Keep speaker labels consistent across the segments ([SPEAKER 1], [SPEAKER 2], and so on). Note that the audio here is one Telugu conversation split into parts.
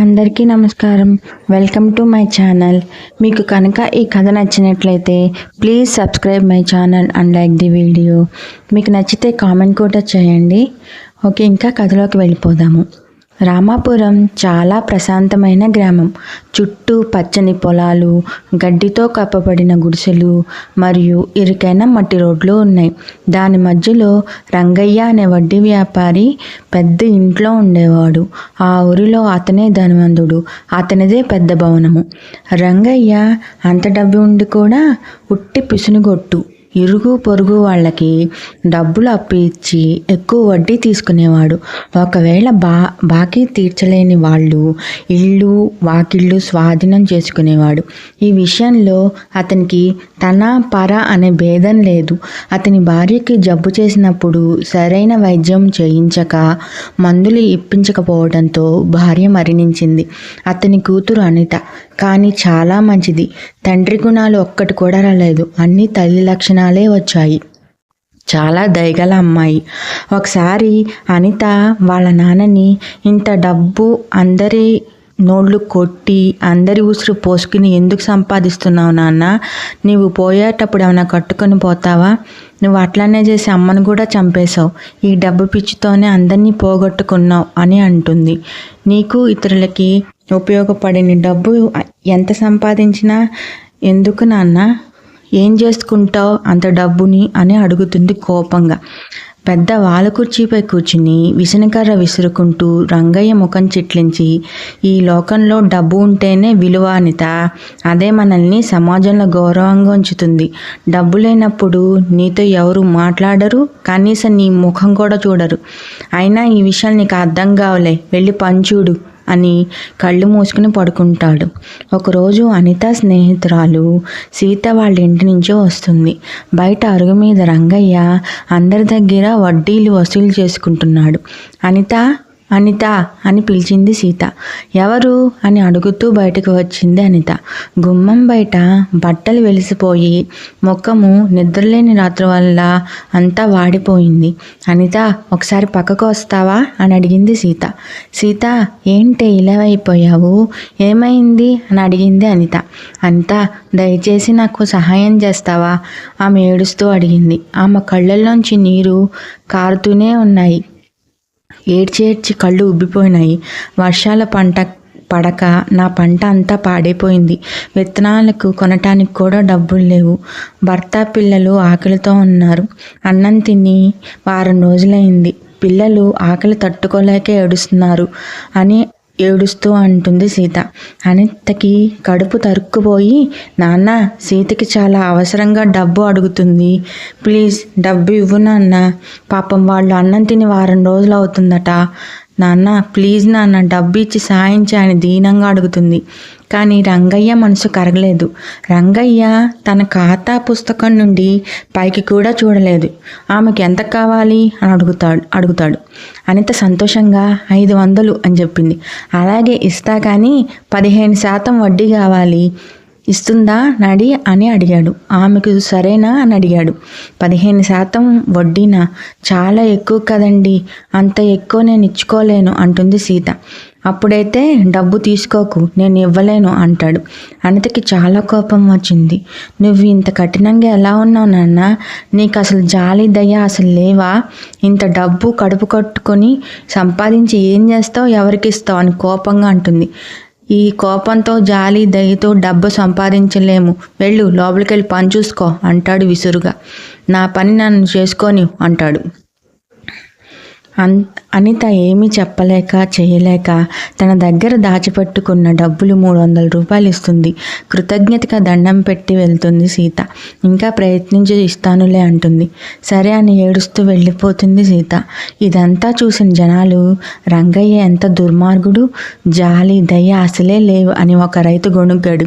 [SPEAKER 1] అందరికీ నమస్కారం. వెల్కమ్ టు మై ఛానల్ మీకు కనుక ఈ కథ నచ్చినట్లయితే please subscribe my channel and like the video మీకు నచ్చితే కామెంట్ కూడా చేయండి. ఓకే ఇంకా కథలోకి వెళ్ళిపోదాము. రామాపురం చాలా ప్రశాంతమైన గ్రామం. చుట్టూ పచ్చని పొలాలు గడ్డితో కప్పబడిన గుడిసెలు మరియు ఇరుకైన మట్టి రోడ్లు ఉన్నాయి. దాని మధ్యలో రంగయ్య అనే వడ్డీ వ్యాపారి పెద్ద ఇంట్లో ఉండేవాడు. ఆ ఊరిలో అతనే ధనవంతుడు. అతనిదే పెద్ద భవనము. రంగయ్య అంత డబ్బు ఉండి కూడా ఉట్టి పిసునుగొట్టు ఇరుగు పొరుగు వాళ్ళకి డబ్బులు అప్పు ఇచ్చి ఎక్కువ వడ్డీ తీసుకునేవాడు. ఒకవేళ బా బాకీ తీర్చలేని వాళ్ళు ఇల్లు వాకిళ్ళు స్వాధీనం చేసుకునేవాడు. ఈ విషయంలో అతనికి తన పర అనే భేదం లేదు. అతని భార్యకి జబ్బు చేసినప్పుడు సరైన వైద్యం చేయించక మందులు ఇప్పించకపోవడంతో భార్య మరణించింది. అతని కూతురు అనిత. కానీ చాలా మంచిది. తండ్రి గుణాలు ఒక్కటి కూడా రాలేదు. అన్ని తల్లి లక్షణాలే వచ్చాయి. చాలా దయగల అమ్మాయి. ఒకసారి అనిత వాళ్ళ నాన్నని ఇంత డబ్బు అందరి నోళ్ళు కొట్టి అందరి ఉసురు పోసుకుని ఎందుకు సంపాదిస్తున్నావు నాన్న? నీవు పోయేటప్పుడు ఏమైనా కట్టుకొని పోతావా? నువ్వు అట్లానే చేసి అమ్మను కూడా చంపేశావు. ఈ డబ్బు పిచ్చితోనే అందరినీ పోగొట్టుకున్నావు అని అంటుంది. నీకు ఇతరులకి ఉపయోగపడిన డబ్బు ఎంత సంపాదించినా ఎందుకు నాన్న? ఏం చేసుకుంటావు అంత డబ్బుని అని అడుగుతుంది కోపంగా. పెద్ద వాలకుర్చీపై కుర్చీపై కూర్చుని విసనకర్ర విసురుకుంటూ రంగయ్య ముఖం చిట్లించి ఈ లోకంలో డబ్బు ఉంటేనే విలువ అనిత. అదే మనల్ని సమాజంలో గౌరవంగా ఉంచుతుంది. డబ్బు లేనప్పుడు నీతో ఎవరు మాట్లాడరు కనీసం నీ ముఖం కూడా చూడరు. అయినా ఈ విషయాలు నీకు అర్థం కావలే. వెళ్ళి పంచుడు అని కళ్ళు మూసుకుని పడుకుంటాడు. ఒకరోజు అనిత స్నేహితురాలు సీత వాళ్ళ ఇంటి నుంచి వస్తుంది. బయట అరుగు మీద రంగయ్య అందరి దగ్గర వడ్డీలు వసూలు చేసుకుంటున్నాడు. అనిత అనిత అని పిలిచింది సీత. ఎవరు? అని అడుగుతూ బయటకు వచ్చింది అనిత. గుమ్మం బయట బట్టలు వెలిసిపోయి ముఖము నిద్రలేని రాత్రి వల్ల అంతా వాడిపోయింది. అనిత ఒకసారి పక్కకు వస్తావా? అని అడిగింది సీత. సీత ఏంటి ఇలా అయిపోయావు? ఏమైంది? అని అడిగింది అనిత. అనిత దయచేసి నాకు సహాయం చేస్తావా? ఆమె ఏడుస్తూ అడిగింది. ఆమె కళ్ళల్లోంచి నీరు కారుతూనే ఉన్నాయి. ఏడ్చి ఏడ్చి కళ్ళు ఉబ్బిపోయినాయి. వర్షాల పంట పడక నా పంట అంతా పాడైపోయింది. విత్తనాలకు కొనటానికి కూడా డబ్బులు లేవు. భర్త పిల్లలు ఆకలితో ఉన్నారు. అన్నం తిని వారం రోజులైంది. పిల్లలు ఆకలి తట్టుకోలేక ఏడుస్తున్నారు. అని ఏడుస్తూ అంటుంది సీత. అనితకి కడుపు తరుక్కుపోయి నాన్న సీతకి చాలా అవసరంగా డబ్బు అడుగుతుంది. ప్లీజ్ డబ్బు ఇవ్వు నాన్న. పాపం వాళ్ళు అన్నం తిని వారం రోజులు అవుతుందట. నాన్న ప్లీజ్ నాన్న డబ్బు ఇచ్చి సాయం చేయని దీనంగా అడుగుతుంది. కానీ రంగయ్య మనసు కరగలేదు. రంగయ్య తన ఖాతా పుస్తకం నుండి పైకి కూడా చూడలేదు. ఆమెకి ఎంత కావాలి? అని అడుగుతాడు అడుగుతాడు. అనిత సంతోషంగా ఐదు వందలు అని చెప్పింది. అలాగే ఇస్తా కానీ పదిహేను శాతం వడ్డీ కావాలి. ఇస్తుందా నడి అని అడిగాడు. ఆమెకు సరేనా అని అడిగాడు. పదిహేను శాతం వడ్డీనా? చాలా ఎక్కువ కదండి. అంత ఎక్కువ నేను ఇచ్చుకోలేను అంటుంది సీత. అప్పుడైతే డబ్బు తీసుకోకు నేను ఇవ్వలేను అంటాడు. అనితకి చాలా కోపం వచ్చింది. నువ్వు ఇంత కఠినంగా ఎలా ఉన్నావు నాన్న? నీకు అసలు జాలి దయ అసలు లేవా? ఇంత డబ్బు కడుపు కట్టుకొని సంపాదించి ఏం చేస్తావు? ఎవరికి ఇస్తావు? అని కోపంగా అంటుంది. ఈ కోపంతో జాలి దయతో డబ్బు సంపాదించలేము. వెళ్ళు లోపలికి వెళ్ళి పని చూసుకో అంటాడు విసురుగా. నా పని నన్ను చేసుకొని అంటాడు. అన్ అనిత ఏమీ చెప్పలేక చేయలేక తన దగ్గర దాచిపెట్టుకున్న డబ్బులు మూడు వందల రూపాయలు ఇస్తుంది. కృతజ్ఞతగా దండం పెట్టి వెళ్తుంది సీత. ఇంకా ప్రయత్నించి ఇస్తానులే అంటుంది. సరే అని ఏడుస్తూ వెళ్ళిపోతుంది సీత. ఇదంతా చూసిన జనాలు రంగయ్య ఎంత దుర్మార్గుడు? జాలి దయ అసలే లేవు అని ఒక రైతు గొణుగ్గాడు.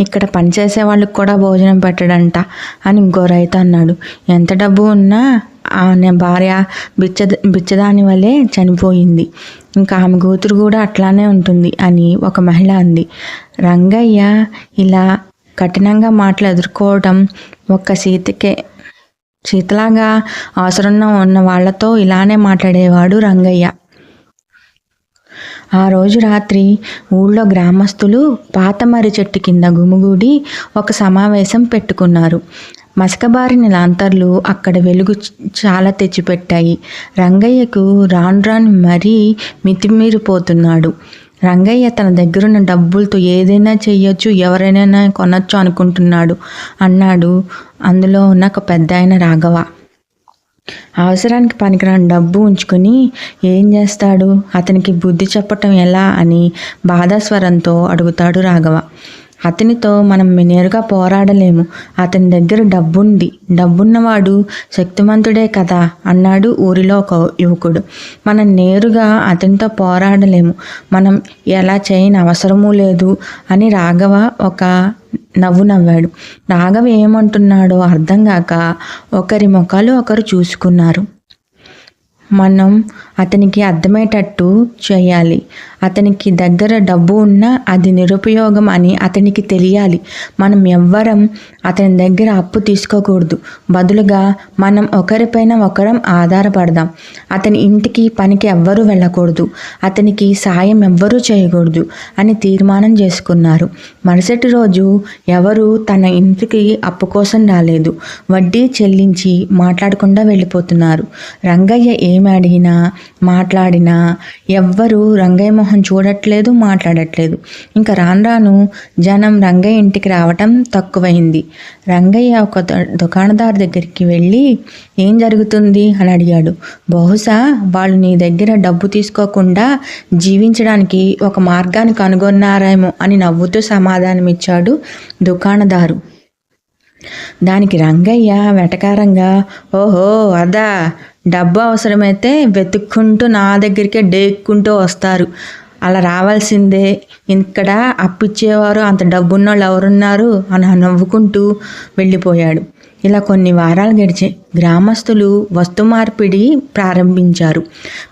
[SPEAKER 1] ఇక్కడ పనిచేసే వాళ్ళకి కూడా భోజనం పెట్టడంట అని ఇంకో రైతు అన్నాడు. ఎంత డబ్బు ఉన్నా ఆమె భార్య బిచ్చ బిచ్చదాని వల్లే చనిపోయింది. ఇంకా ఆమె కూతురు కూడా అట్లానే ఉంటుంది అని ఒక మహిళ అంది. రంగయ్య ఇలా కఠినంగా మాటలు ఎదుర్కోవడం ఒక్క సీతకే సీతలాగా అవసరం ఉన్న వాళ్ళతో ఇలానే మాట్లాడేవాడు రంగయ్య. ఆ రోజు రాత్రి ఊళ్ళో గ్రామస్తులు పాతమర్రి చెట్టు కింద గుమిగూడి ఒక సమావేశం పెట్టుకున్నారు. మసకబారిన లాంతర్లు అక్కడ వెలుగు చాలా తెచ్చిపెట్టాయి. రంగయ్యకు రాను రాను మరీ మితిమీరిపోతున్నాడు. రంగయ్య తన దగ్గరున్న డబ్బులతో ఏదైనా చేయొచ్చు ఎవరైనా కొనొచ్చు అనుకుంటున్నాడు. అన్నాడు. అందులో ఉన్న ఒక పెద్ద ఆయన రాఘవ. అవసరానికి పనికిరాని డబ్బు ఉంచుకొని ఏం చేస్తాడు? అతనికి బుద్ధి చెప్పటం ఎలా అని బాధాస్వరంతో అడుగుతాడు రాఘవ. అతనితో మనం నేరుగా పోరాడలేము. అతని దగ్గర డబ్బుంది. డబ్బున్నవాడు శక్తిమంతుడే కదా అన్నాడు ఊరిలో ఒక యువకుడు. మనం నేరుగా అతనితో పోరాడలేము. మనం ఎలా చేయని అవసరమూ లేదు అని రాఘవ ఒక నవ్వు నవ్వాడు. రాఘవ ఏమంటున్నాడో అర్థం కాక ఒకరి ముఖాలు ఒకరు చూసుకున్నారు. మనం అతనికి అర్థమయ్యేటట్టు చేయాలి. అతనికి దగ్గర డబ్బు ఉన్నా అది నిరుపయోగం అని అతనికి తెలియాలి. మనం ఎవ్వరం అతని దగ్గర అప్పు తీసుకోకూడదు. బదులుగా మనం ఒకరిపైన ఒకరం ఆధారపడదాం. అతని ఇంటికి పనికి ఎవ్వరూ వెళ్ళకూడదు. అతనికి సాయం ఎవ్వరూ చేయకూడదు అని తీర్మానం చేసుకున్నారు. మరుసటి రోజు ఎవరు తన ఇంటికి అప్పు కోసం రాలేదు. వడ్డీ చెల్లించి మాట్లాడకుండా వెళ్ళిపోతున్నారు. రంగయ్య ఏమి అడిగినా మాట్లాడినా ఎవ్వరూ రంగయ్య మొహం చూడట్లేదు మాట్లాడట్లేదు. ఇంకా రాను రాను జనం రంగయ్య ఇంటికి రావటం తక్కువైంది. రంగయ్య ఒక దుకాణదారు దగ్గరికి వెళ్ళి ఏం జరుగుతుంది? అని అడిగాడు. బహుశా వాళ్ళు నీ దగ్గర డబ్బు తీసుకోకుండా జీవించడానికి ఒక మార్గాన్ని కనుగొన్నారేమో అని నవ్వుతూ సమాధానమిచ్చాడు దుకాణదారు. దానికి రంగయ్య వెటకారంగా ఓహో అదా డబ్బు అవసరమైతే వెతుక్కుంటూ నా దగ్గరికే డేక్కుంటూ వస్తారు. అలా రావాల్సిందే. ఇక్కడ అప్పిచ్చేవారు అంత డబ్బున్నోళ్ళు ఎవరున్నారు అని నవ్వుకుంటూ వెళ్ళిపోయాడు. ఇలా కొన్ని వారాలు గడిచే గ్రామస్తులు వస్తు మార్పిడి ప్రారంభించారు.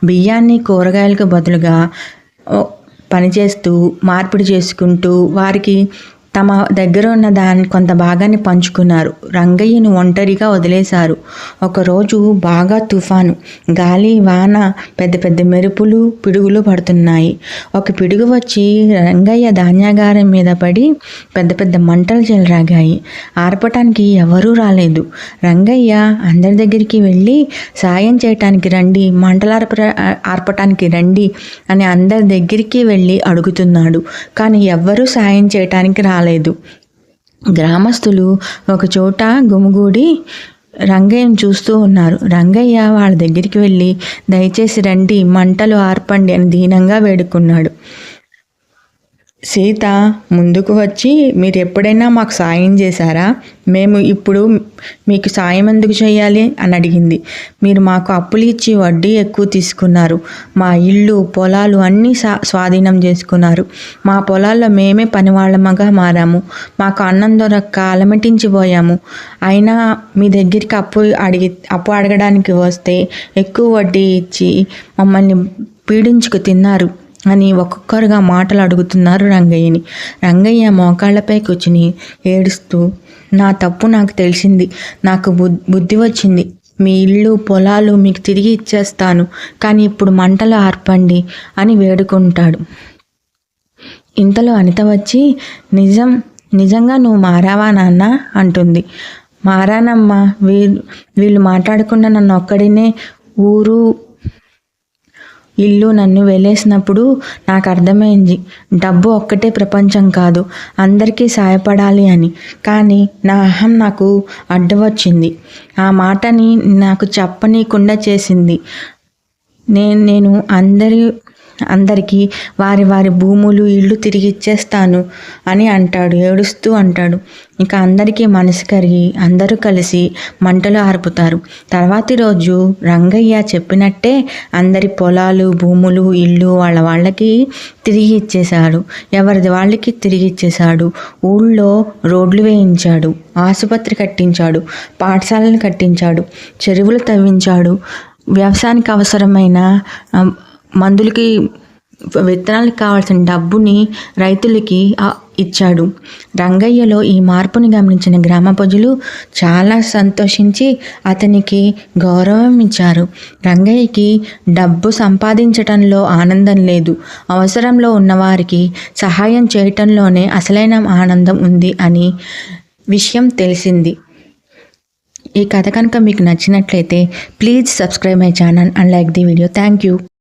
[SPEAKER 1] బియ్యాన్ని కూరగాయలకు బదులుగా పనిచేస్తూ మార్పిడి చేసుకుంటూ వారికి తమ దగ్గర ఉన్న దాని కొంత భాగాన్ని పంచుకున్నారు. రంగయ్యను ఒంటరిగా వదిలేశారు. ఒకరోజు బాగా తుఫాను. గాలి వాన పెద్ద పెద్ద మెరుపులు పిడుగులు పడుతున్నాయి. ఒక పిడుగు వచ్చి రంగయ్య ధాన్యాగారం మీద పడి పెద్ద పెద్ద మంటలు చెలరాగాయి. ఆర్పటానికి ఎవరూ రాలేదు. రంగయ్య అందరి దగ్గరికి వెళ్ళి సాయం చేయటానికి రండి మంటలు ఆర్ప ఆర్పటానికి రండి అని అందరి దగ్గరికి వెళ్ళి అడుగుతున్నాడు. కానీ ఎవ్వరూ సాయం చేయటానికి రా రాలేదు. గ్రామస్తులు ఒక చోట గుమిగూడి రంగయ్యను చూస్తూ ఉన్నారు. రంగయ్య వాళ్ళ దగ్గరికి వెళ్ళి దయచేసి రండి మంటలు ఆర్పండి అని దీనంగా వేడుకున్నాడు. సీత ముందుకు వచ్చి మీరు ఎప్పుడైనా మాకు సాయం చేశారా? మేము ఇప్పుడు మీకు సాయం ఎందుకు చేయాలి? అని అడిగింది. మీరు మాకు అప్పులు ఇచ్చి వడ్డీ ఎక్కువ తీసుకున్నారు. మా ఇల్లు పొలాలు అన్నీ సా స్వాధీనం చేసుకున్నారు. మా పొలాల్లో మేమే పనివాళ్ళమగా మారాము. మాకు అన్నం దొరక్క అలమటించిపోయాము. అయినా మీ దగ్గరికి అప్పు అడిగి అప్పు అడగడానికి వస్తే ఎక్కువ వడ్డీ ఇచ్చి మమ్మల్ని పీడించుకు తిన్నారు. అని ఒక్కొక్కరుగా మాటలు అడుగుతున్నారు రంగయ్యని. రంగయ్య మోకాళ్ళపై కూర్చుని ఏడుస్తూ నా తప్పు నాకు తెలిసింది. నాకు బుద్ బుద్ధి వచ్చింది. మీ ఇల్లు పొలాలు మీకు తిరిగి ఇచ్చేస్తాను. కానీ ఇప్పుడు మంటలు ఆర్పండి అని వేడుకుంటాడు. ఇంతలో అనిత వచ్చి నిజం నిజంగా నువ్వు మారావా నాన్న? అంటుంది. మారానమ్మా వీళ్ళు వీళ్ళు మాట్లాడకుండా నన్ను ఒక్కడినే ఊరు ఇల్లు నన్ను వెళ్ళేసినప్పుడు నాకు అర్థమైంది డబ్బు ఒక్కటే ప్రపంచం కాదు అందరికీ సాయపడాలి అని. కానీ నా అహం నాకు అడ్డవచ్చింది. ఆ మాటని నాకు చెప్పనీయకుండా చేసింది. నేను నేను అందరి అందరికీ వారి వారి భూములు ఇల్లు తిరిగి ఇచ్చేస్తాను అని అంటాడు ఏడుస్తూ అంటాడు. ఇక అందరికీ మనసు కరిగి అందరూ కలిసి మంటలు ఆర్పుతారు. తర్వాతి రోజు రంగయ్య చెప్పినట్టే అందరి పొలాలు భూములు ఇల్లు వాళ్ళ వాళ్ళకి తిరిగి ఇచ్చేశాడు. ఎవరిది వాళ్ళకి తిరిగి ఇచ్చేశాడు? ఊళ్ళో రోడ్లు వేయించాడు ఆసుపత్రి కట్టించాడు పాఠశాలలు కట్టించాడు చెరువులు తవ్వించాడు. వ్యవసాయానికి అవసరమైన మందులకి విత్తనాలకు కావాల్సిన డబ్బుని రైతులకి ఇచ్చాడు. రంగయ్యలో ఈ మార్పుని గమనించిన గ్రామ ప్రజలు చాలా సంతోషించి అతనికి గౌరవం ఇచ్చారు. రంగయ్యకి డబ్బు సంపాదించటంలో ఆనందం లేదు. అవసరంలో ఉన్నవారికి సహాయం చేయటంలోనే అసలైన ఆనందం ఉంది అని విషయం తెలిసింది. ఈ కథ కనుక మీకు నచ్చినట్లయితే please subscribe my channel and like the video. Thank you.